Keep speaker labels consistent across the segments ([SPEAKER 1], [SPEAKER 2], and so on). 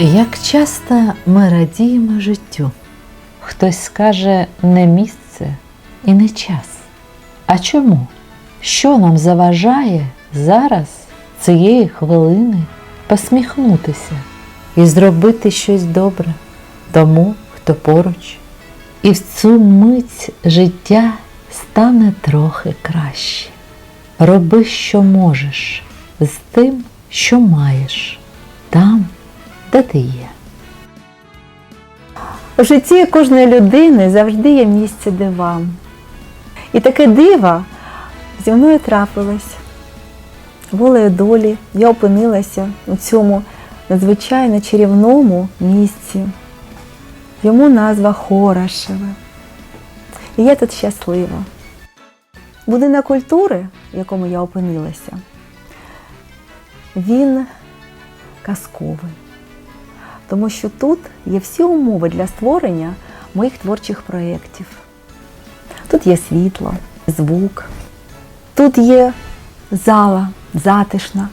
[SPEAKER 1] Як часто ми радіємо життю? Хтось скаже не місце і не час. А чому? Що нам заважає зараз, цієї хвилини, посміхнутися і зробити щось добре тому, хто поруч? І в цю мить життя стане трохи краще. Роби, що можеш, з тим, що маєш, там, де ти є.
[SPEAKER 2] У житті кожної людини завжди є місце дивам. І таке диво зі мною трапилось. Волею долі я опинилася у цьому надзвичайно чарівному місці. Йому назва Хорошеве. І я тут щаслива. Будинок культури, в якому я опинилася, він казковий тому що тут є всі умови для створення моїх творчих проєктів. Тут є світло, звук, тут є зала затишна,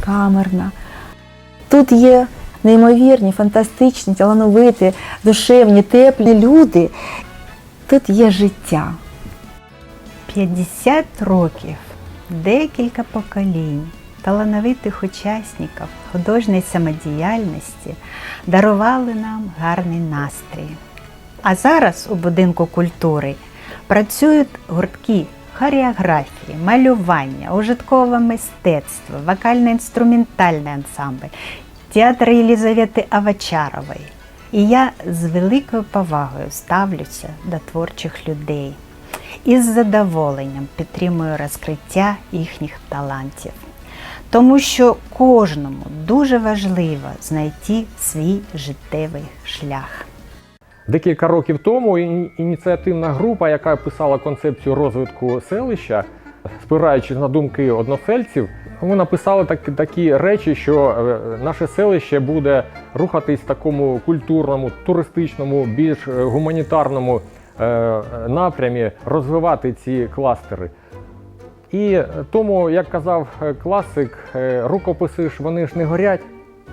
[SPEAKER 2] камерна, тут є неймовірні, фантастичні, талановиті, душевні, теплі люди. Тут є життя.
[SPEAKER 3] 50 років, декілька поколінь талановитих учасників художньої самодіяльності дарували нам гарний настрій. А зараз у будинку культури працюють гуртки хореографії, малювання, ужиткове мистецтво, вокально-інструментальний ансамбль, театр Єлізавети Авачарової. І я з великою повагою ставлюся до творчих людей і з задоволенням підтримую розкриття їхніх талантів. Тому що кожному дуже важливо знайти свій життєвий шлях.
[SPEAKER 4] Декілька років тому іні- ініціативна група, яка писала концепцію розвитку селища, спираючись на думки односельців, вони написали так, такі речі, що е, наше селище буде рухатись в такому культурному, туристичному, більш е, гуманітарному е, напрямі, розвивати ці кластери. І тому, як казав е, класик, е, рукописи ж вони ж не горять.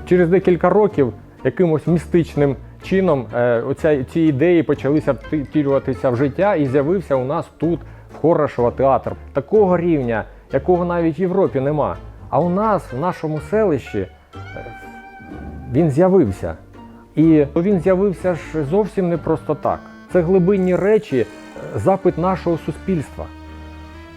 [SPEAKER 4] Через декілька років якимось містичним чином е, оця, ці ідеї почалися втілюватися в життя і з'явився у нас тут в Хорошево театр. Такого рівня, якого навіть в Європі нема. А у нас, в нашому селищі, він з'явився. І він з'явився ж зовсім не просто так. Це глибинні речі, запит нашого суспільства.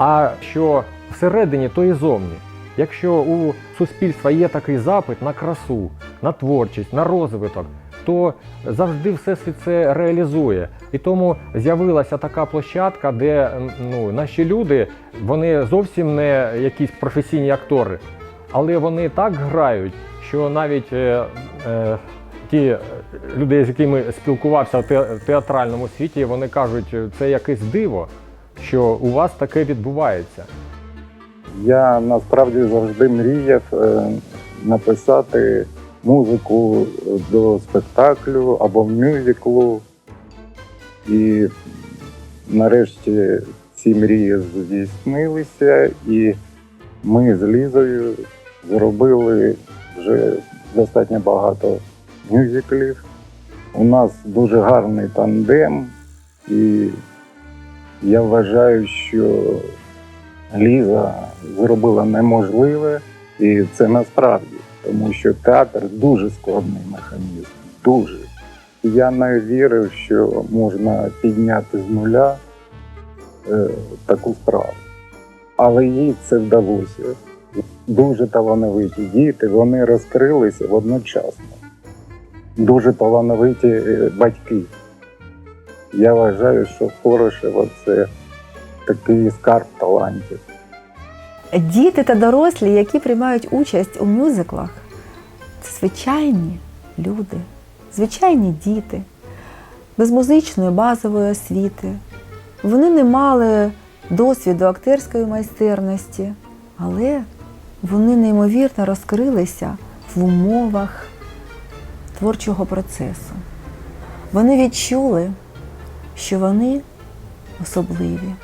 [SPEAKER 4] А що всередині, то і зовні. Якщо у суспільства є такий запит на красу, на творчість, на розвиток, то завжди всесвіт це реалізує. І тому з'явилася така площадка, де ну, наші люди вони зовсім не якісь професійні актори, але вони так грають, що навіть е, е, ті люди, з якими спілкувався в те- театральному світі, вони кажуть, це якесь диво, що у вас таке відбувається.
[SPEAKER 5] Я насправді завжди мріяв е, написати музику до спектаклю або мюзиклу. І нарешті ці мрії здійснилися, і ми з Лізою зробили вже достатньо багато мюзиклів. У нас дуже гарний тандем, і я вважаю, що Ліза зробила неможливе, і це насправді, тому що театр дуже складний механізм. Дуже. Я не вірив, що можна підняти з нуля е, таку справу. Але їй це вдалося. Дуже талановиті діти, вони розкрилися водночасно. Дуже талановиті е, батьки. Я вважаю, що Хорошево це такий скарб талантів.
[SPEAKER 2] Діти та дорослі, які приймають участь у мюзиклах, це звичайні люди, звичайні діти, без музичної базової освіти. Вони не мали досвіду актерської майстерності, але вони неймовірно розкрилися в умовах творчого процесу. Вони відчули, що вони особливі.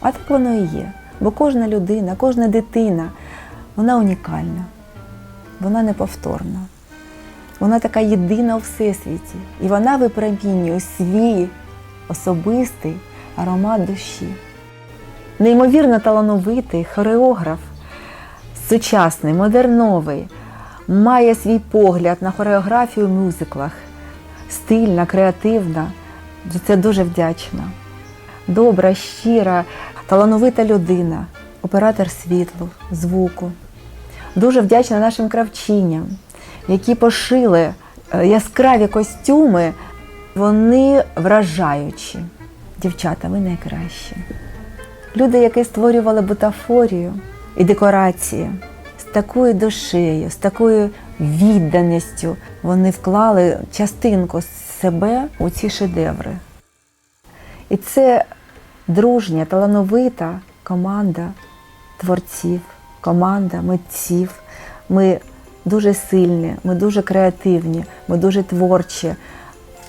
[SPEAKER 2] А так воно і є. Бо кожна людина, кожна дитина, вона унікальна, вона неповторна. Вона така єдина у всесвіті. І вона випромінює свій особистий аромат душі. Неймовірно талановитий хореограф, сучасний, модерновий, має свій погляд на хореографію в мюзиклах. Стильна, креативна. За це дуже вдячна. Добра, щира, талановита людина, оператор світлу, звуку. Дуже вдячна нашим кравчиням, які пошили е, яскраві костюми. Вони вражаючі. Дівчата, ви найкращі. Люди, які створювали бутафорію і декорації з такою душею, з такою відданістю, вони вклали частинку себе у ці шедеври. І це дружня, талановита команда творців, команда митців. Ми дуже сильні, ми дуже креативні, ми дуже творчі,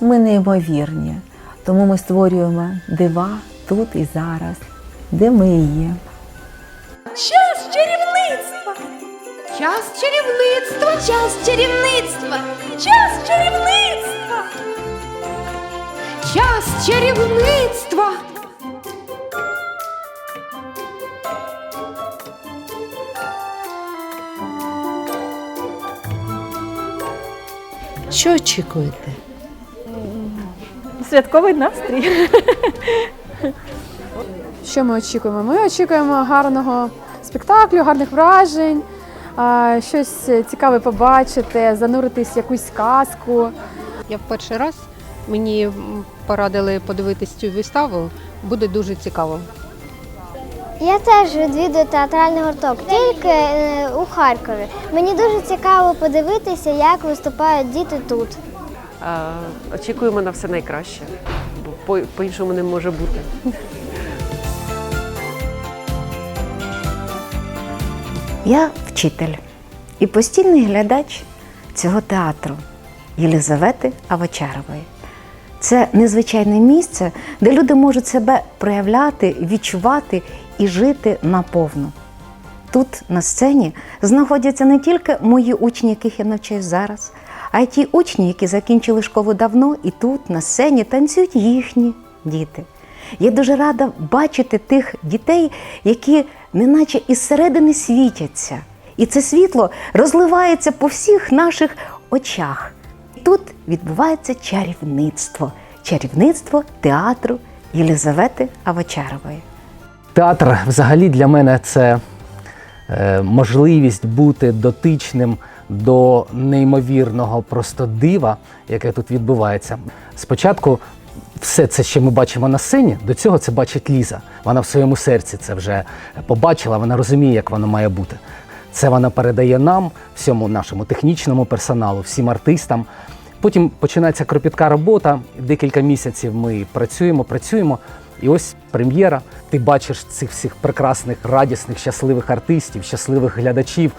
[SPEAKER 2] ми неймовірні. Тому ми створюємо дива тут і зараз, де ми є.
[SPEAKER 6] Час чарівництва! Час чарівництва! Час чарівництва! Час чарівництва! Час чарівництва!
[SPEAKER 1] Що очікуєте?
[SPEAKER 7] Святковий настрій. Що ми очікуємо? Ми очікуємо гарного спектаклю, гарних вражень, щось цікаве побачити, зануритись в якусь казку.
[SPEAKER 8] Я в перший раз мені порадили подивитись цю виставу. Буде дуже цікаво.
[SPEAKER 9] Я теж відвідую театральний гурток, тільки е, у Харкові. Мені дуже цікаво подивитися, як виступають діти тут.
[SPEAKER 10] Очікуємо на все найкраще, бо по- по-іншому не може бути.
[SPEAKER 3] Я вчитель і постійний глядач цього театру Єлизавети Авочарової. Це незвичайне місце, де люди можуть себе проявляти, відчувати і жити наповну. Тут на сцені знаходяться не тільки мої учні, яких я навчаю зараз, а й ті учні, які закінчили школу давно, і тут на сцені танцюють їхні діти. Я дуже рада бачити тих дітей, які неначе із середини світяться. І це світло розливається по всіх наших очах. Тут відбувається чарівництво, чарівництво театру Єлизавети Авочарової.
[SPEAKER 11] Театр взагалі для мене це е, можливість бути дотичним до неймовірного просто дива, яке тут відбувається. Спочатку все це, що ми бачимо на сцені, до цього це бачить Ліза. Вона в своєму серці це вже побачила, вона розуміє, як воно має бути. Це вона передає нам, всьому нашому технічному персоналу, всім артистам. Потім починається кропітка робота. Декілька місяців ми працюємо, працюємо. І ось прем'єра. Ти бачиш цих всіх прекрасних, радісних, щасливих артистів, щасливих глядачів.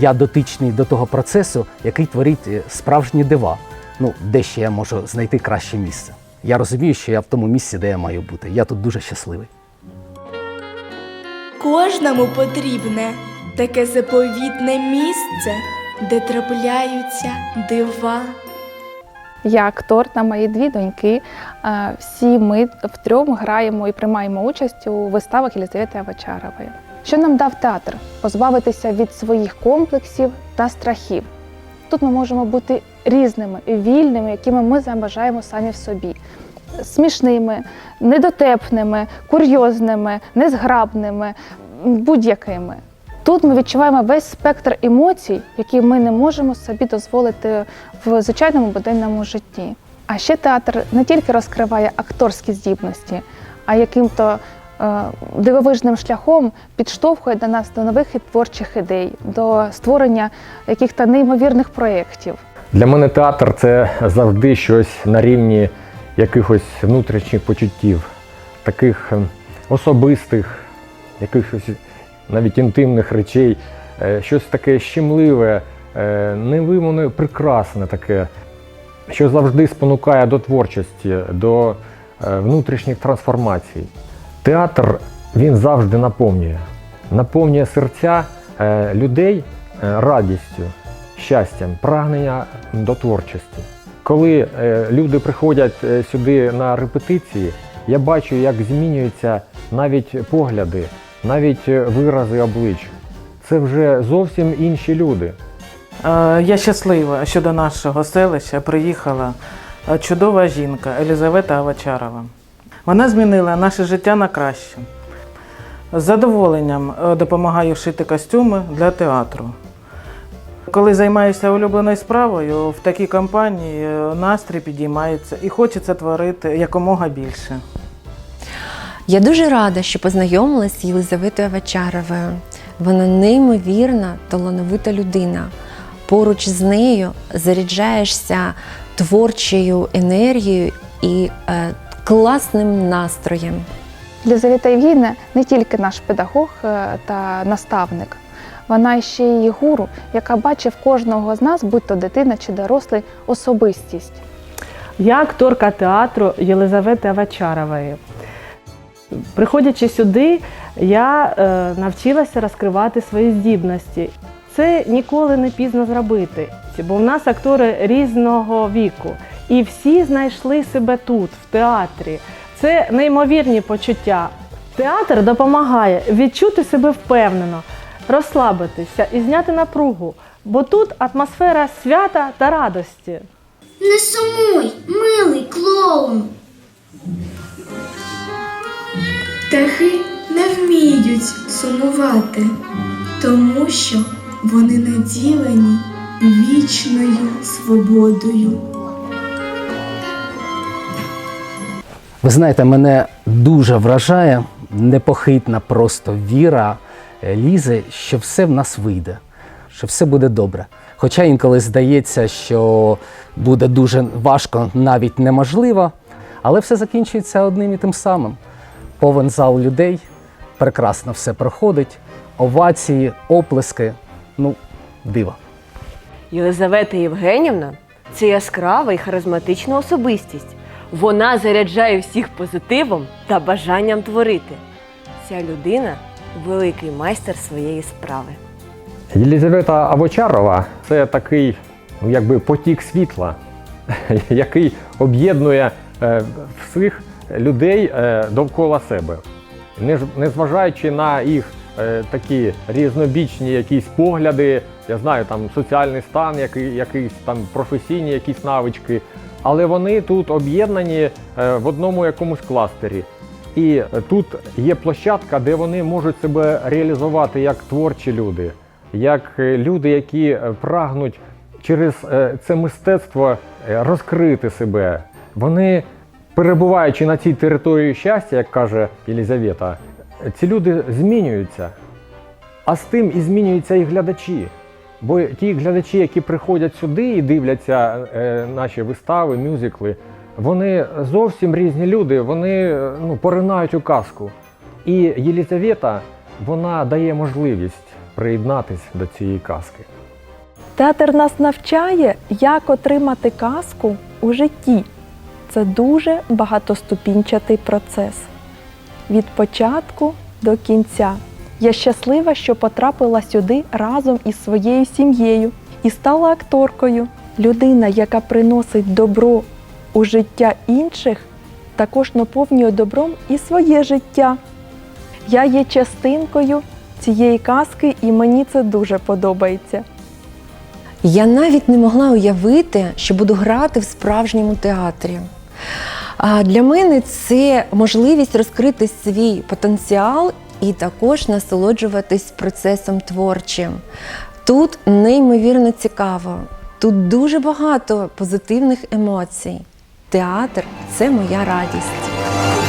[SPEAKER 11] Я дотичний до того процесу, який творить е, справжні дива. Ну, де ще я можу знайти краще місце. Я розумію, що я в тому місці, де я маю бути. Я тут дуже щасливий.
[SPEAKER 6] Кожному потрібне таке заповітне місце, де трапляються дива.
[SPEAKER 7] Я актор та мої дві доньки. Всі ми втрьом граємо і приймаємо участь у виставах Єлизавети Авачарової. Що нам дав театр? Позбавитися від своїх комплексів та страхів. Тут ми можемо бути різними, вільними, якими ми забажаємо самі в собі. Смішними, недотепними, курйозними, незграбними, будь-якими. Тут ми відчуваємо весь спектр емоцій, які ми не можемо собі дозволити в звичайному буденному житті. А ще театр не тільки розкриває акторські здібності, а яким-то е, дивовижним шляхом підштовхує до нас до нових і творчих ідей, до створення яких-то неймовірних проєктів.
[SPEAKER 4] Для мене театр це завжди щось на рівні якихось внутрішніх почуттів, таких ем, особистих, якихось навіть інтимних речей, е, щось таке щемливе, е, невимовне, прекрасне таке, що завжди спонукає до творчості, до е, внутрішніх трансформацій. Театр він завжди наповнює, наповнює серця людей радістю, щастям, прагнення до творчості. Коли люди приходять сюди на репетиції, я бачу, як змінюються навіть погляди, навіть е, вирази облич. Це вже зовсім інші люди.
[SPEAKER 12] Е, Я щаслива, що до нашого селища приїхала е, чудова жінка Елізавета Авачарова. Вона змінила наше життя на краще. З задоволенням допомагаю шити костюми для театру. Коли займаюся улюбленою справою, в такій компанії настрій підіймається і хочеться творити якомога більше.
[SPEAKER 13] Я дуже рада, що познайомилася з Єлизаветою Авачаровою. Вона неймовірна, талановита людина. Поруч з нею заряджаєшся творчою енергією і е, класним настроєм.
[SPEAKER 7] Єлизавета Євгенівна не тільки наш педагог е, та наставник, вона ще й гуру, яка бачить в кожного з нас, будь то дитина чи дорослий, особистість.
[SPEAKER 14] Я акторка театру Єлизавети Авачарової. Приходячи сюди, я е, навчилася розкривати свої здібності. Це ніколи не пізно зробити, бо в нас актори різного віку. І всі знайшли себе тут, в театрі. Це неймовірні почуття. Театр допомагає відчути себе впевнено, розслабитися і зняти напругу, бо тут атмосфера свята та радості.
[SPEAKER 9] Не сумуй, милий клоун.
[SPEAKER 6] Птахи не вміють сумувати, тому що вони наділені вічною свободою.
[SPEAKER 11] Ви знаєте, мене дуже вражає непохитна просто віра е, Лізи, що все в нас вийде, що все буде добре. Хоча інколи здається, що буде дуже важко, навіть неможливо, але все закінчується одним і тим самим. Повен зал людей, прекрасно все проходить, овації, оплески, ну, диво.
[SPEAKER 10] Єлизавета Євгенівна це яскрава і харизматична особистість. Вона заряджає всіх позитивом та бажанням творити. Ця людина великий майстер своєї справи.
[SPEAKER 4] Єлізавета Авочарова це такий ну, якби потік світла, який об'єднує е, всіх людей е, довкола себе. Незважаючи на їх е, такі різнобічні якісь погляди, я знаю, там соціальний стан, який, якийсь там професійні якісь навички, але вони тут об'єднані е, в одному якомусь кластері. І тут є площадка, де вони можуть себе реалізувати як творчі люди, як люди, які прагнуть через це мистецтво розкрити себе. Вони, перебуваючи на цій території щастя, як каже Єлізавета, ці люди змінюються. А з тим і змінюються і глядачі. Бо ті глядачі, які приходять сюди і дивляться е, наші вистави, мюзикли, вони зовсім різні люди, вони е, ну, поринають у казку. І Єлізавета вона дає можливість приєднатись до цієї казки.
[SPEAKER 14] Театр нас навчає, як отримати казку у житті. Це дуже багатоступінчатий процес. Від початку до кінця. Я щаслива, що потрапила сюди разом із своєю сім'єю і стала акторкою. Людина, яка приносить добро у життя інших, також наповнює добром і своє життя. Я є частинкою цієї казки, і мені це дуже подобається.
[SPEAKER 13] Я навіть не могла уявити, що буду грати в справжньому театрі. Для мене це можливість розкрити свій потенціал і також насолоджуватись процесом творчим. Тут неймовірно цікаво, тут дуже багато позитивних емоцій. Театр це моя радість.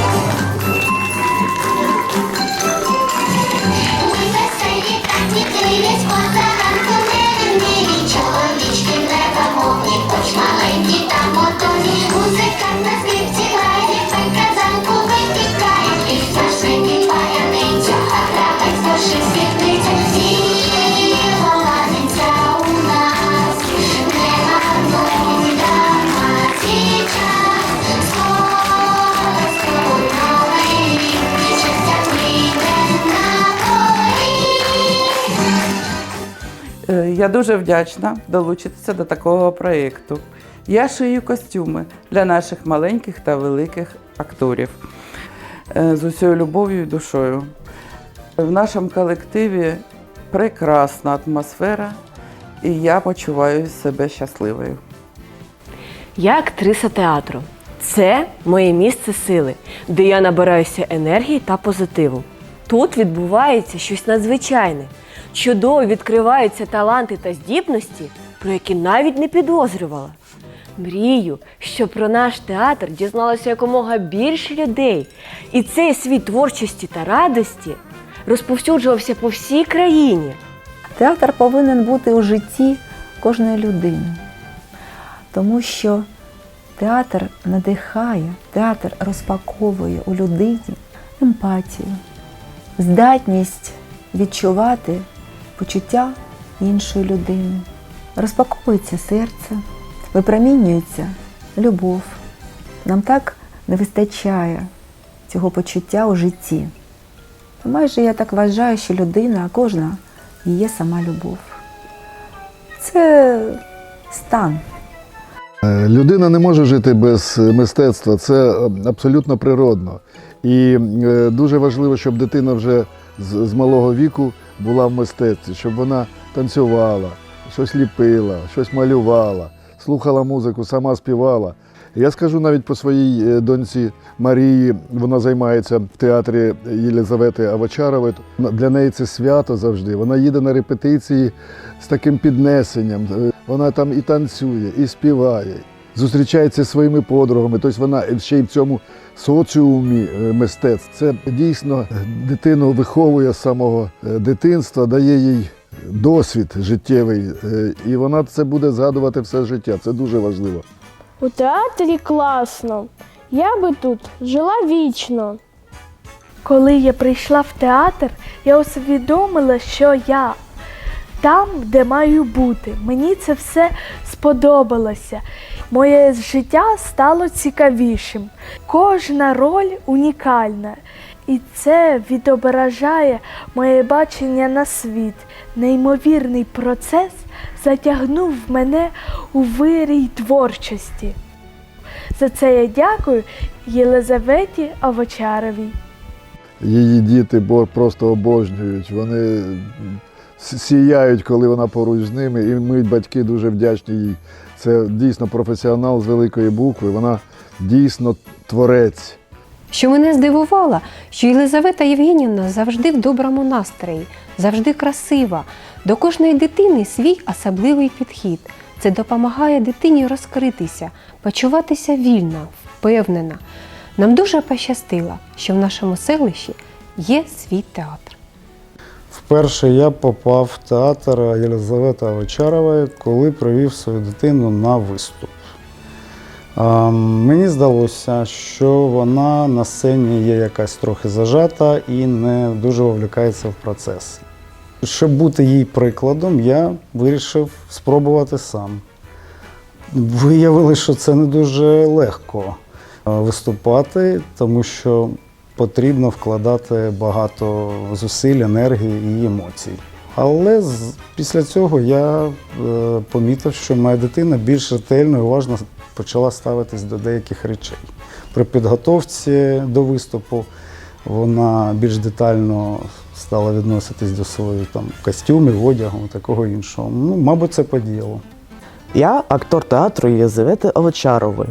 [SPEAKER 15] Я дуже вдячна долучитися до такого проєкту. Я шию костюми для наших маленьких та великих акторів е, з усією любов'ю і душою. В нашому колективі прекрасна атмосфера, і я почуваю себе щасливою.
[SPEAKER 10] Я актриса театру. Це моє місце сили, де я набираюся енергії та позитиву. Тут відбувається щось надзвичайне. Чудово відкриваються таланти та здібності, про які навіть не підозрювала. Мрію, щоб про наш театр дізналося якомога більше людей, і цей світ творчості та радості розповсюджувався по всій країні.
[SPEAKER 2] Театр повинен бути у житті кожної людини, тому що театр надихає, театр розпаковує у людині емпатію, здатність відчувати почуття іншої людини. Розпаковується серце, випромінюється любов. Нам так не вистачає цього почуття у житті. Майже я так вважаю, що людина, кожна є сама любов. Це стан.
[SPEAKER 16] Е, Людина не може жити без мистецтва, це абсолютно природно. І е, дуже важливо, щоб дитина вже з, малого віку була в мистецтві, щоб вона танцювала, щось ліпила, щось малювала, слухала музику, сама співала. Я скажу навіть по своїй е, доньці Марії, вона займається в театрі Єлизавети Авочарової. Для неї це свято завжди. Вона їде на репетиції з таким піднесенням. Е, Вона там і танцює, і співає, зустрічається зі своїми подругами. Тобто вона ще й в цьому соціумі е, мистецтв. Це дійсно дитину виховує з самого е, дитинства, дає їй досвід життєвий, е, і вона це буде згадувати все життя. Це дуже важливо.
[SPEAKER 17] У театрі класно. Я би тут жила вічно.
[SPEAKER 14] Коли я прийшла в театр, я усвідомила, що я там, де маю бути. Мені це все сподобалося. Моє життя стало цікавішим. Кожна роль унікальна. І це відображає моє бачення на світ. Неймовірний процес затягнув мене у вирій творчості. За це я дякую Єлизаветі Овочаровій.
[SPEAKER 16] Її діти просто обожнюють. Вони сіяють, коли вона поруч з ними. І ми, батьки, дуже вдячні їй. Це дійсно професіонал з великої букви. Вона дійсно творець.
[SPEAKER 18] Що мене здивувало, що Єлизавета Євгенівна завжди в доброму настрої, завжди красива. До кожної дитини свій особливий підхід. Це допомагає дитині розкритися, почуватися вільно, впевнено. Нам дуже пощастило, що в нашому селищі є свій театр.
[SPEAKER 19] Вперше я попав в театр Єлизавети Овочарової, коли привів свою дитину на виступ. А, Мені здалося, що вона на сцені є якась трохи зажата і не дуже вовлікається в процес. Щоб бути їй прикладом, я вирішив спробувати сам. Виявилося, що це не дуже легко виступати, тому що потрібно вкладати багато зусиль, енергії і емоцій. Але після цього я е, помітив, що моя дитина більш ретельно і уважно почала ставитись до деяких речей. При підготовці до виступу вона більш детально стала відноситись до своїх там костюмів, одягу, такого іншого. Ну, мабуть, це подіяло.
[SPEAKER 20] Я актор театру Єлизавети Овочарової.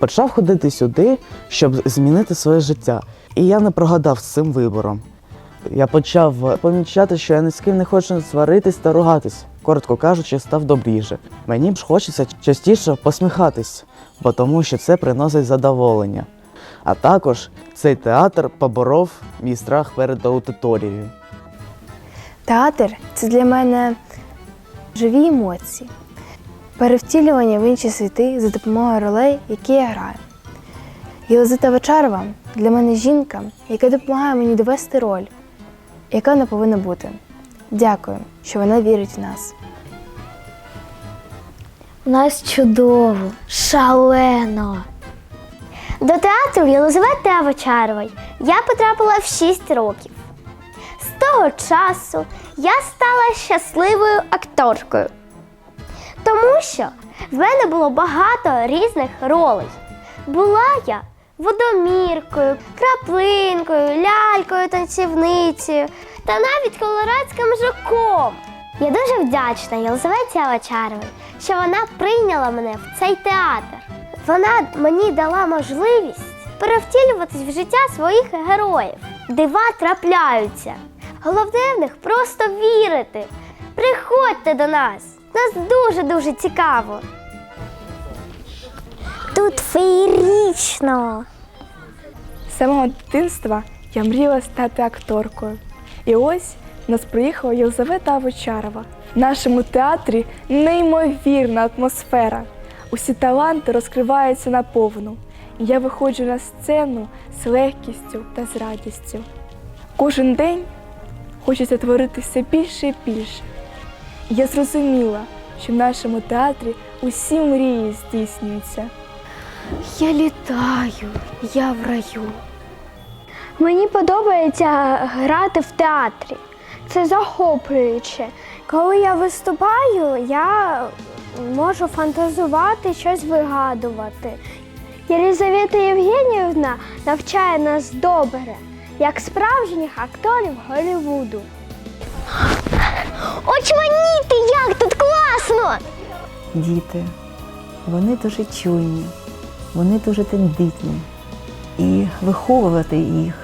[SPEAKER 20] Почав ходити сюди, щоб змінити своє життя. І я не прогадав з цим вибором. Я почав помічати, що я ні з ким не хочу сваритись та ругатись. Коротко кажучи, став добріше. Мені ж хочеться частіше посміхатись, бо тому що це приносить задоволення. А також цей театр поборов мій страх перед аудиторією.
[SPEAKER 21] Театр це для мене живі емоції, перевтілювання в інші світи за допомогою ролей, які я граю. Єлизавета Вечарова для мене жінка, яка допомагає мені довести роль, яка вона повинна бути. Дякую, що вона вірить в нас.
[SPEAKER 9] У нас чудово, шалено. До театру Єлизавети Авочарової я потрапила в 6 років. Сто того часу я стала щасливою акторкою, тому що в мене було багато різних ролей. Була я водоміркою, краплинкою, лялькою, танцівницею та навіть колорадським жуком. Я дуже вдячна Єлизаветі Авачаровій, що вона прийняла мене в цей театр. Вона мені дала можливість перевтілюватись в життя своїх героїв. Дива трапляються. Головне в них просто вірити. Приходьте до нас. Нас дуже-дуже цікаво. Тут феєрично.
[SPEAKER 14] З самого дитинства я мріяла стати акторкою. І ось нас приїхала Єлизавета Авочарова. В нашому театрі неймовірна атмосфера. Усі таланти розкриваються наповну. Я виходжу на сцену з легкістю та з радістю. Кожен день хочеться творити все більше і більше. Я зрозуміла, що в нашому театрі усі мрії здійснюються.
[SPEAKER 9] Я літаю, я в раю. Мені подобається грати в театрі. Це захоплююче. Коли я виступаю, я можу фантазувати, щось вигадувати. Єлизавета Євгенівна навчає нас добре, як справжніх акторів Голлівуду. Очманіти, як тут класно!
[SPEAKER 2] Діти, вони дуже чуйні, вони дуже тендитні. І виховувати їх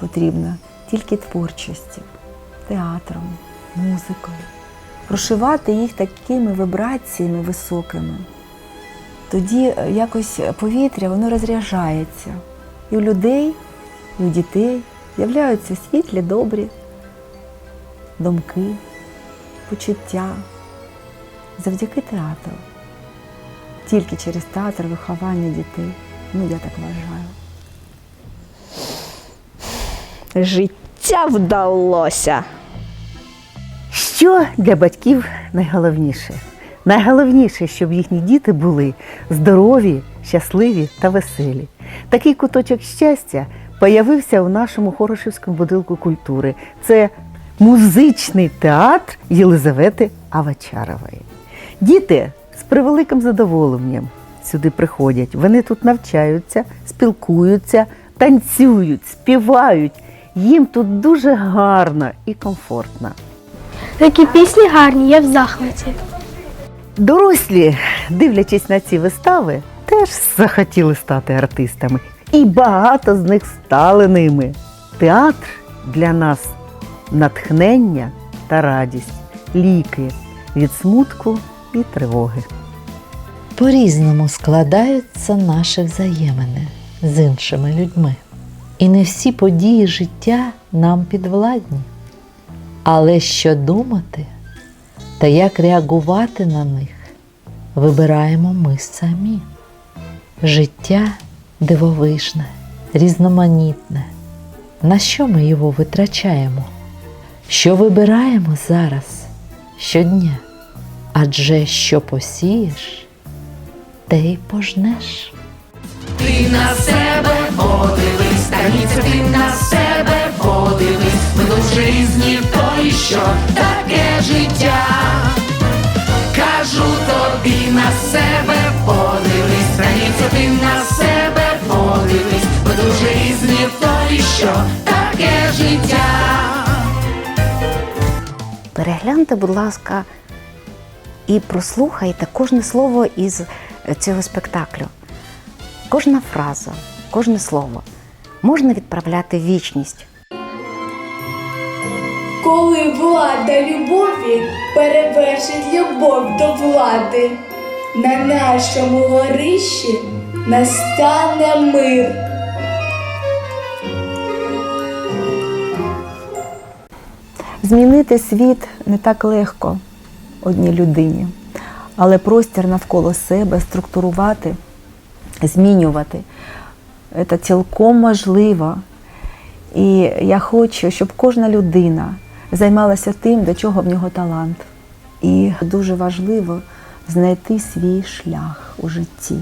[SPEAKER 2] потрібно тільки творчістю, театром, музикою, прошивати їх такими вибраціями високими. Тоді е, якось повітря воно розряджається. І у людей, і у дітей з'являються світлі, добрі думки, почуття завдяки театру. Тільки через театр виховання дітей. Ну, я так вважаю.
[SPEAKER 22] Життя вдалося. Що для батьків найголовніше? Найголовніше, щоб їхні діти були здорові, щасливі та веселі. Такий куточок щастя появився у нашому Хорошівському будинку культури. Це музичний театр Єлизавети Авачарової. Діти з превеликим задоволенням сюди приходять. Вони тут навчаються, спілкуються, танцюють, співають. Їм тут дуже гарно і комфортно.
[SPEAKER 9] Такі пісні гарні, я в захваті.
[SPEAKER 22] Дорослі, дивлячись на ці вистави, теж захотіли стати артистами. І багато з них стали ними. Театр для нас натхнення та радість, ліки від смутку і тривоги.
[SPEAKER 1] По-різному складаються наші взаємини з іншими людьми. І не всі події життя нам підвладні. Але що думати та як реагувати на них, вибираємо ми самі. Життя дивовижне, різноманітне. На що ми його витрачаємо? Що вибираємо зараз, щодня? Адже що посієш, те й пожнеш.
[SPEAKER 23] Ти на себе подивись, Таніця, ти на себе подивись, ми дуже різні, то і що таке життя. Кажу тобі на себе подивись, Таніця, ти на себе подивись, ми дуже різні, то і що таке життя.
[SPEAKER 3] Перегляньте, будь ласка, і прослухайте кожне слово із цього спектаклю. Кожна фраза, кожне слово можна відправляти в вічність.
[SPEAKER 6] Коли влада любові перевершить любов до влади, на нашому горищі настане мир.
[SPEAKER 2] Змінити світ не так легко одній людині, але простір навколо себе структурувати, змінювати це цілком можливо. І я хочу, щоб кожна людина займалася тим, до чого в нього талант. І дуже важливо знайти свій шлях у житті.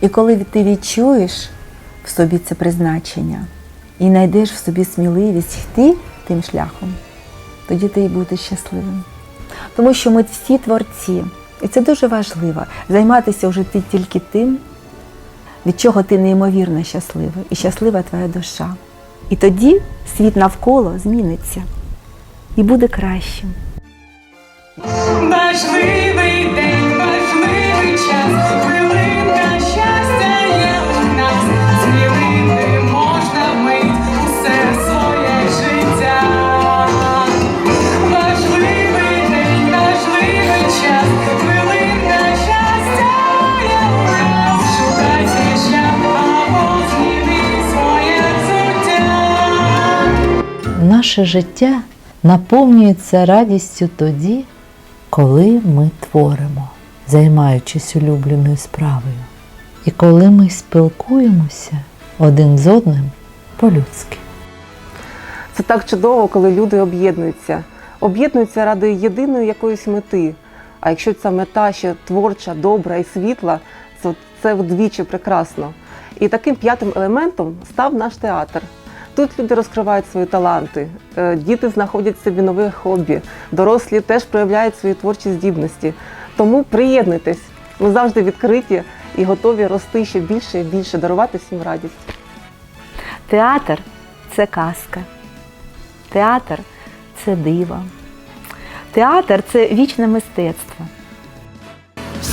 [SPEAKER 2] І коли ти відчуєш в собі це призначення і знайдеш в собі сміливість йти тим шляхом, тоді ти і будеш щасливим. Тому що ми всі творці, і це дуже важливо займатися в житті тільки тим, від чого ти неймовірно щасливий, і щаслива твоя душа. І тоді світ навколо зміниться і буде кращим.
[SPEAKER 23] Важливий день, важливий час,
[SPEAKER 1] Наше життя наповнюється радістю тоді, коли ми творимо, займаючись улюбленою справою, і коли ми спілкуємося один з одним по-людськи.
[SPEAKER 24] Це так чудово, коли люди об'єднуються. Об'єднуються ради єдиної якоїсь мети. А якщо ця мета ще творча, добра і світла, то це вдвічі прекрасно. І таким п'ятим елементом став наш театр. Тут люди розкривають свої таланти, е, діти знаходять собі нове хобі, дорослі теж проявляють свої творчі здібності. Тому приєднуйтесь. Ми завжди відкриті і готові рости ще більше і більше, дарувати всім радість.
[SPEAKER 2] Театр це казка. Театр це диво. Театр це вічне мистецтво.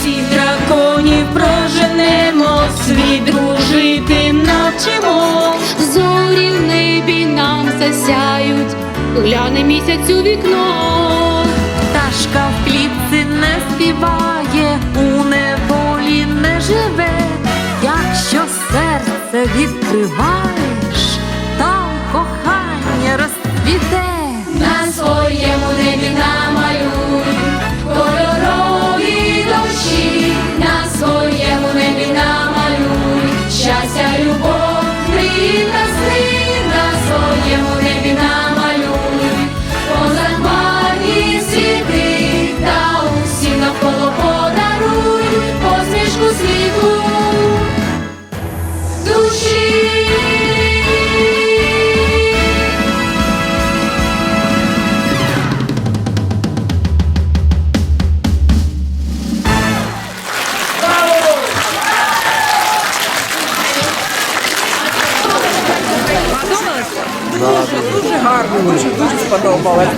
[SPEAKER 23] Всіх драконів проженемо, світ дружити навчимо.
[SPEAKER 25] Зорі в небі нам засяють, гляне місяць у вікно.
[SPEAKER 23] Пташка в клітці не співає, у неволі не живе. Якщо серце відкриваєш,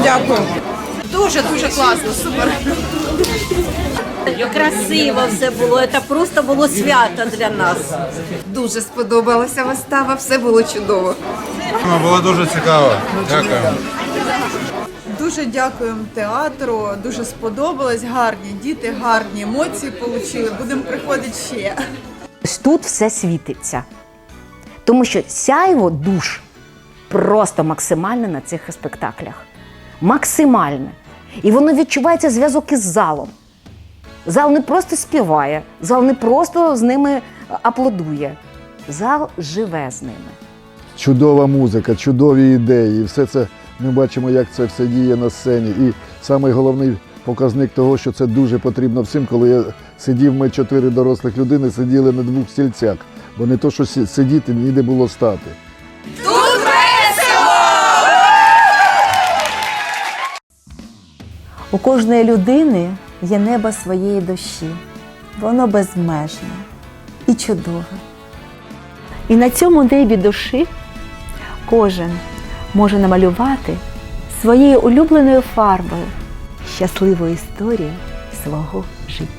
[SPEAKER 26] Дякую. Дуже, дуже класно, супер.
[SPEAKER 27] Красиво все було, це просто було свято для нас.
[SPEAKER 26] Дуже сподобалася вистава, все було чудово.
[SPEAKER 28] Було дуже цікаво. Дякую.
[SPEAKER 26] Дуже дякуємо театру, дуже сподобалось, гарні діти, гарні емоції отримали. Будемо приходити ще.
[SPEAKER 3] Тут все світиться. Тому що сяйво душ просто максимальне на цих спектаклях. Максимальне. І воно відчувається зв'язок із залом. Зал не просто співає, зал не просто з ними аплодує. Зал живе з ними.
[SPEAKER 16] чудова музика, чудові ідеї. І все це ми бачимо, як це все діє на сцені. І самий головний показник того, що це дуже потрібно всім, коли я сидів, ми чотири дорослих людини сиділи на двох стільцях, бо не то, що сидіти, ніде було стати.
[SPEAKER 2] У кожної людини є небо своєї душі. Воно безмежне і чудове. І на цьому небі душі кожен може намалювати своєю улюбленою фарбою щасливу історію свого життя.